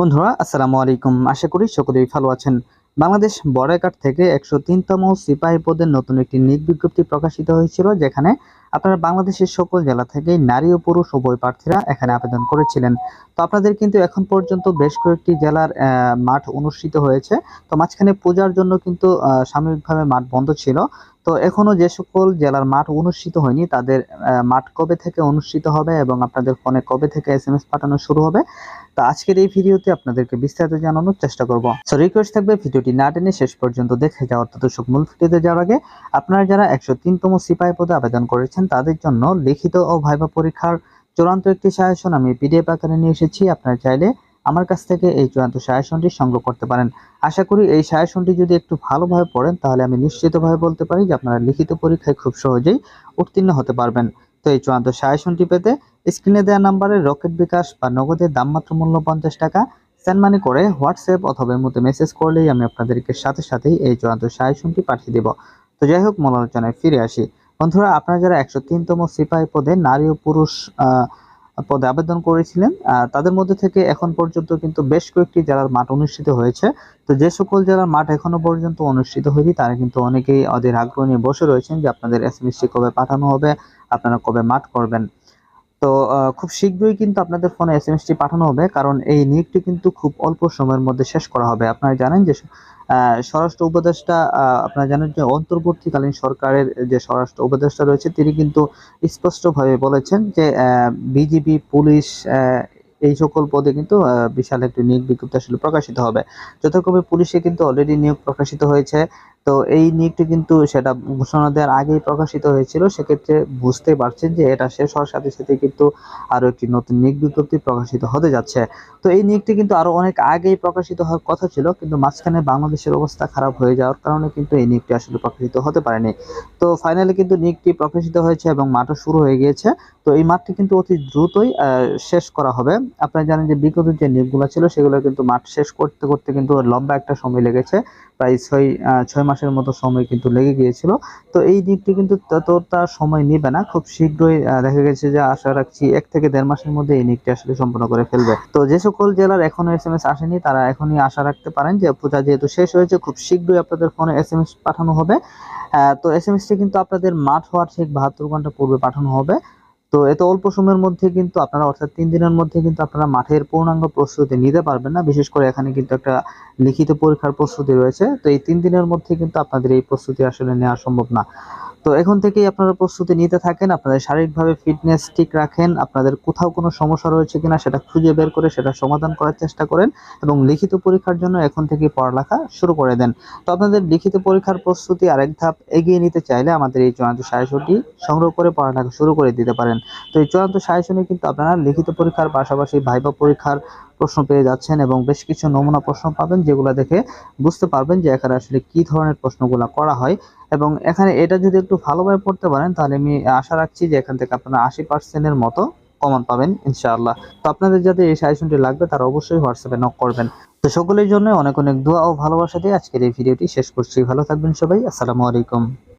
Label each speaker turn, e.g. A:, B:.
A: বন্ধুরা, আসসালামু আলাইকুম। আশা করি সকলেই ভালো আছেন। বাংলাদেশ বড়াইঘাট থেকে একশো তিনতম সিপাহী পদের নতুন একটি নিয়োগ বিজ্ঞপ্তি প্রকাশিত হয়েছিল, যেখানে আপনারা বাংলাদেশের সকল জেলা থেকে নারী ও পুরুষ উভয় প্রার্থীরা এখানে আবেদন করেছিলেন। তো আপনাদের কিন্তু এখন পর্যন্ত বেশ কয়েকটি জেলার মাঠ অনুষ্ঠিত হয়েছে। তো মাঝখানে পূজার জন্য কিন্তু সাময়িকভাবে মাঠ বন্ধ ছিল। তো এখনও যে সকল জেলার মাঠ অনুষ্ঠিত হয়নি, তাদের মাঠ কবে থেকে অনুষ্ঠিত হবে এবং আপনাদের ফোনে কবে থেকে এস এম এস পাঠানো শুরু হবে তো আজকের এই ভিডিওতে আপনাদেরকে বিস্তারিত জানানোর চেষ্টা করব। সো রিকোয়েস্ট থাকবে ভিডিওটি না টেনে শেষ পর্যন্ত দেখে যাওয়ার তো দর্শক মূল ভিডিওতে যাওয়ার আগে আপনারা যারা একশো তিনতম সিপাহী পদে আবেদন করেছেন, তাদের জন্য লিখিত ও ভাইবা পরীক্ষার চূড়ান্ত একটি সাজেশন আমি পিডিএফ আকারে নিয়ে এসেছি। আপনারা চাইলে আমার কাছ থেকে এই চূড়ান্ত সায়াসনটি সংগ্রহ করতে পারেন। আশা করি এই সায়াসনটি যদি একটু ভালোভাবে পড়েন, তাহলে আমি নিশ্চিতভাবে বলতে পারি যে আপনারা লিখিত পরীক্ষায় খুব সহজেই উত্তীর্ণ হতে পারবেন। তো এই চূড়ান্ত সাজেশনটি পেতে স্ক্রিনে দেওয়া নাম্বারে রকেট বিকাশ বা নগদের দাম মাত্র মূল্য পঞ্চাশ টাকা সেন্ড মানি করে হোয়াটসঅ্যাপ অথবা মধ্যে মেসেজ করলেই আমি আপনাদেরকে সাথে সাথেই এই চূড়ান্ত সাজেশনটি পাঠিয়ে দেব। তো যাই হোক, মূল আলোচনায় ফিরে আসি। বন্ধুরা, আপনারা যারা একশো তিনতম সিপাহী পদে নারী ও পুরুষ পদে আবেদন করেছিলেন তাদের মধ্যে থেকে এখন পর্যন্ত কিন্তু বেশ কয়েকটি জেলার মাঠ অনুষ্ঠিত হয়েছে। তো যে সকল জেলার মাঠ এখনও পর্যন্ত অনুষ্ঠিত হয়নি, তারা কিন্তু অনেকেই ওদের আগ্রহ নিয়ে বসে রয়েছেন যে আপনাদের এস এম কবে পাঠানো হবে আপনারা কবে মাঠ করবেন। তো খুব শীঘ্রই কিন্তু আপনাদের ফোনে এস এম এসটি পাঠানো হবে, কারণ এই নিয়োগটি কিন্তু খুব অল্প সময়ের মধ্যে শেষ করা হবে। আপনারা জানেন যে স্বরাষ্ট্র উপদেষ্টা আপনারা জানেন যে, অন্তর্বর্তীকালীন সরকারের যে স্বরাষ্ট্র উপদেষ্টা রয়েছে, তিনি কিন্তু স্পষ্টভাবে বলেছেন যে বিজিবি, পুলিশ এই সকল পদে কিন্তু বিশাল একটি নিয়োগ বিজ্ঞপ্তি আসলে প্রকাশিত হবে। যথাক্রমে পুলিশে কিন্তু অলরেডি নিয়োগ প্রকাশিত হয়েছে। তো এই নিয়োগটি কিন্তু সেটা ঘোষণা দেওয়ার আগেই প্রকাশিত হয়েছিল। সেক্ষেত্রে বুঝতে পারছেন যে এটা শেষ হওয়ার সাথে সাথে কিন্তু আরও একটি নতুন নিয়োগ বিজ্ঞপ্তি প্রকাশিত হতে যাচ্ছে। তো এই নিয়োগটি কিন্তু আরও অনেক আগেই প্রকাশিত হওয়ার কথা ছিল, কিন্তু মাঝখানে বাংলাদেশের অবস্থা খারাপ হয়ে যাওয়ার কারণে কিন্তু এই নিয়োগটি আসলে প্রকাশিত হতে পারেনি। তো ফাইনালি কিন্তু নিয়োগটি প্রকাশিত হয়েছে এবং মাঠও শুরু হয়ে গিয়েছে। তো এই মাঠটি কিন্তু অতি দ্রুতই শেষ করা হবে। আপনারা জানেন যে বিগত যে নিয়োগগুলো ছিল, সেগুলো কিন্তু মাঠ শেষ করতে করতে কিন্তু লম্বা একটা সময় লেগেছে, প্রায় ছয় ছয় মাসের মতো সময় কিন্তু লেগে গিয়েছিল। তো এই দিকটি কিন্তু ততটা সময় নেবে না। খুব শীঘ্রই দেখা গেছে যে আশা রাখছি এক থেকে দেড় মাসের মধ্যে এই নিকটি আসলে সম্পন্ন করে ফেলবে। তো যে সকল জেলার এখনও এস এম এস আসেনি, তারা এখনই আশা রাখতে পারেন যে পূজা যেহেতু শেষ হয়েছে, খুব শীঘ্রই আপনাদের ফোনে এস এম এস পাঠানো হবে। তো এস এম এসটি কিন্তু আপনাদের মাঠ হওয়ার ঠিক বাহাত্তর ঘণ্টা পূর্বে পাঠানো হবে। তো এত অল্প সময়ের মধ্যে কিন্তু আপনারা, অর্থাৎ তিন দিনের মধ্যে কিন্তু আপনারা মাঠের পূর্ণাঙ্গ প্রস্তুতি নিতে পারবেন না। বিশেষ করে এখানে কিন্তু একটা লিখিত পরীক্ষার প্রস্তুতি রয়েছে। তো এই তিন দিনের মধ্যে কিন্তু আপনাদের এই প্রস্তুতি আসলে নেওয়া সম্ভব না। তো এখন থেকেই আপনারা প্রস্তুতি নিতে থাকেন, আপনাদের শারীরিকভাবে ফিটনেস ঠিক রাখেন, আপনাদের কোথাও কোনো সমস্যা রয়েছে কিনা সেটা খুঁজে বের করে সেটা সমাধান করার চেষ্টা করেন এবং লিখিত পরীক্ষার জন্য এখন থেকেই পড়ালেখা শুরু করে দেন। তো আপনাদের লিখিত পরীক্ষার প্রস্তুতি আরেক ধাপ এগিয়ে নিতে চাইলে আমাদের এই চূড়ান্ত সাজেশনটি সংগ্রহ করে পড়ালেখা শুরু করে দিতে পারেন। তো এই চূড়ান্ত সাজেশনে কিন্তু আপনারা লিখিত পরীক্ষার পাশাপাশি ভাইবা পরীক্ষার প্রশ্ন পেয়ে যাচ্ছেন এবং বেশ কিছু নমুনা প্রশ্ন পাবেন যেগুলো দেখে বুঝতে পারবেন যে এখানে আসলে কি ধরনের প্রশ্নগুলো করা হয়। এবং এখানে এটা যদি একটু ভালোভাবে পড়তে পারেন, তাহলে আমি আশা রাখছি যে এখান থেকে আপনারা আশি পার্সেন্টের মতো কমন পাবেন, ইনশাআল্লাহ। তো আপনাদের যাতে এই সাজেশনটি লাগবে, তারা অবশ্যই হোয়াটসঅ্যাপে নক করবেন। তো সকলের জন্য অনেক অনেক দোয়া ও ভালোবাসা দিয়ে আজকের এই ভিডিওটি শেষ করছি। ভালো থাকবেন সবাই। আসসালামু আলাইকুম।